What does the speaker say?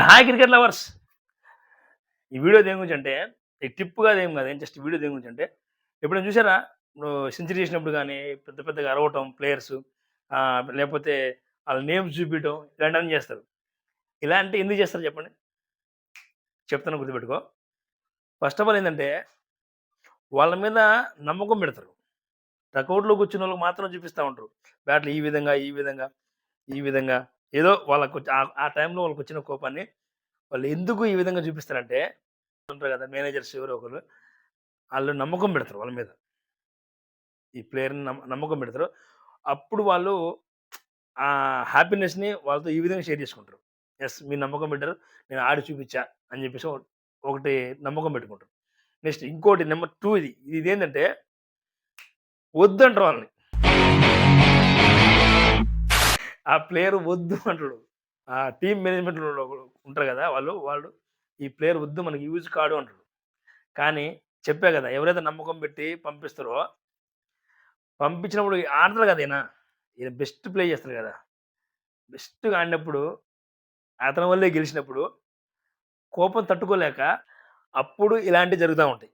Hi cricket lovers ఈ video దేని గురించి అంటే ఈ టిప్గా ఏం కాదు జస్ట్ వీడియో దేని గురించి అంటే ఎప్పుడైనా చూసారా నువ్వు సెంచరీ చేసినప్పుడు కానీ పెద్ద పెద్దగా అరవటం ప్లేయర్స్ లేకపోతే వాళ్ళ నేమ్స్ చూపించడం ఇలాంటివన్నీ చేస్తారు. ఇలాంటి ఎందుకు చేస్తారు చెప్పండి? చెప్తాను గుర్తుపెట్టుకో. ఫస్ట్ ఆఫ్ ఆల్ ఏంటంటే వాళ్ళ మీద నమ్మకం పెడతారు. డకౌట్లో కూర్చున్న వాళ్ళకి మాత్రం చూపిస్తూ ఉంటారు. బ్యాట్లు ఈ విధంగా ఈ విధంగా ఈ విధంగా. ఏదో వాళ్ళకు ఆ- ఆ టైంలో వాళ్ళకి వచ్చిన కోపాన్ని వాళ్ళు ఎందుకు ఈ విధంగా చూపిస్తారంటే ఉంటారు కదా మేనేజర్స్ ఎవరో ఒకరు వాళ్ళు నమ్మకం పెడతారు వాళ్ళ మీద. ఈ ప్లేయర్ని నమ్మకం పెడతారు. అప్పుడు వాళ్ళు ఆ హ్యాపీనెస్ని వాళ్ళతో ఈ విధంగా షేర్ చేసుకుంటారు. ఎస్ మీరు నమ్మకం పెట్టారు నేను ఆడి చూపించా అని చెప్పేసి ఒకటి నమ్మకం పెట్టుకుంటారు. నెక్స్ట్ ఇంకోటి నెంబర్ టూ ఇది. ఇది ఏంటంటే వద్దంటారు వాళ్ళని. ఆ ప్లేయర్ వద్దు అంటాడు. ఆ టీం మేనేజ్మెంట్ ఉంటారు కదా వాళ్ళు వాళ్ళు ఈ ప్లేయర్ వద్దు మనకి యూజ్ కాడు అంటాడు. కానీ చెప్పే కదా ఎవరైతే నమ్మకం పెట్టి పంపిస్తారో పంపించినప్పుడు ఆడతారు కదా ఈయన. ఈయన బెస్ట్ ప్లే చేస్తారు కదా. బెస్ట్గా ఆడినప్పుడు అతని వల్లే గెలిచినప్పుడు కోపం తట్టుకోలేక అప్పుడు ఇలాంటివి జరుగుతూ ఉంటాయి.